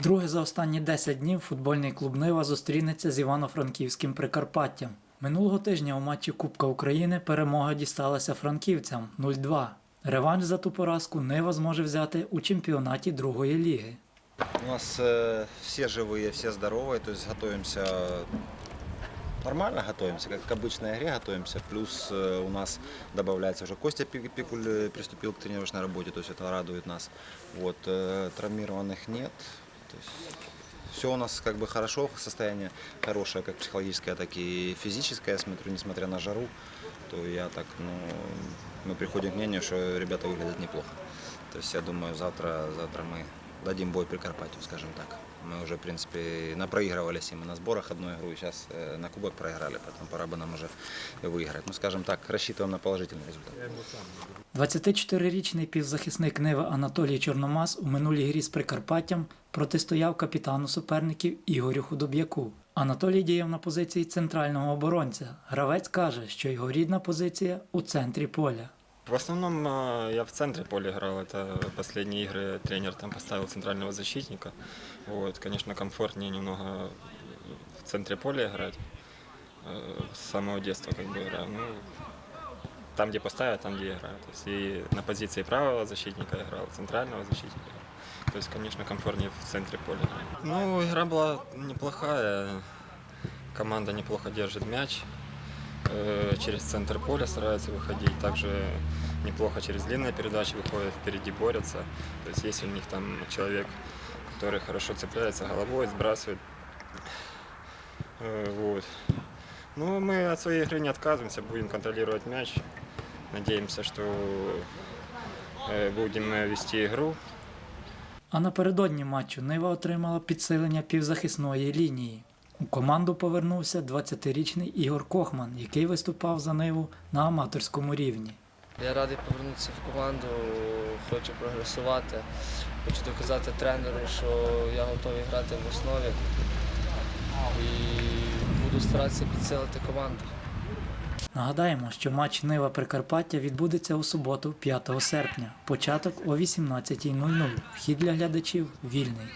Вдруге за останні 10 днів футбольний клуб Нива зустрінеться з Івано-Франківським Прикарпаттям. Минулого тижня у матчі Кубка України перемога дісталася франківцям 0-2. Реванш за ту поразку Нива зможе взяти у чемпіонаті другої ліги. У нас э, все живые, все здоровые, то есть готовимся нормально готовимся, как к обычной игре готовимся. Плюс э, у нас добавляется уже Костя Пи- Пикуль э, приступил к тренировочной работе, то есть это радует нас. Вот, э, травмированных нет. То есть все у нас как бы хорошо, состояние хорошее, как психологическое, так и физическое. Я смотрю, несмотря на жару, то я так, ну, мы приходим к мнению, что ребята выглядят неплохо. То есть я думаю, завтра, завтра мы дадим бой Прикарпатью, скажем так. Мы уже, в принципе, напроигрывались им на сборах одну игру, и сейчас э, на кубок проиграли, поэтому пора бы нам уже выиграть. Ну, скажем так, рассчитываем на положительный результат. 24-річний півзахисник Нива Анатолій Чорномаз у минулій грі з Прикарпаттям протистояв капітану суперників Ігорю Худоб'яку. Анатолій діяв на позиції центрального оборонця. Гравець каже, що його рідна позиція у центрі поля. В основном э, я в центре поля играл. Это последние игры тренер там поставил центрального защитника. Вот, конечно, комфортнее немного в центре поля играть. Э, С самого детства как бы играю. Ну, там, где поставят, там, где играю. То есть и на позиции правого защитника играл, центрального защитника. То есть, конечно, комфортнее в центре поля. Ну, игра была неплохая. Команда неплохо держит мяч. Э, Через центр поля стараются выходить. Также неплохо через длинные передачи выходят, впереди борются. То есть есть у них там человек, который хорошо цепляется головой, сбрасывает. Э, Вот. Но мы от своей игры не отказываемся, будем контролировать мяч. Надеемся, что э, будем э, вести игру. А напередодні матчу Нива отримала підсилення півзахисної лінії. У команду повернувся 20-річний Ігор Кохман, який виступав за Ниву на аматорському рівні. Я радий повернутися в команду, хочу прогресувати, хочу доказати тренеру, що я готовий грати в основі і буду старатися підсилити команду. Нагадаємо, що матч Нива Прикарпаття відбудеться у суботу, 5 серпня. Початок о 18.00. Вхід для глядачів вільний.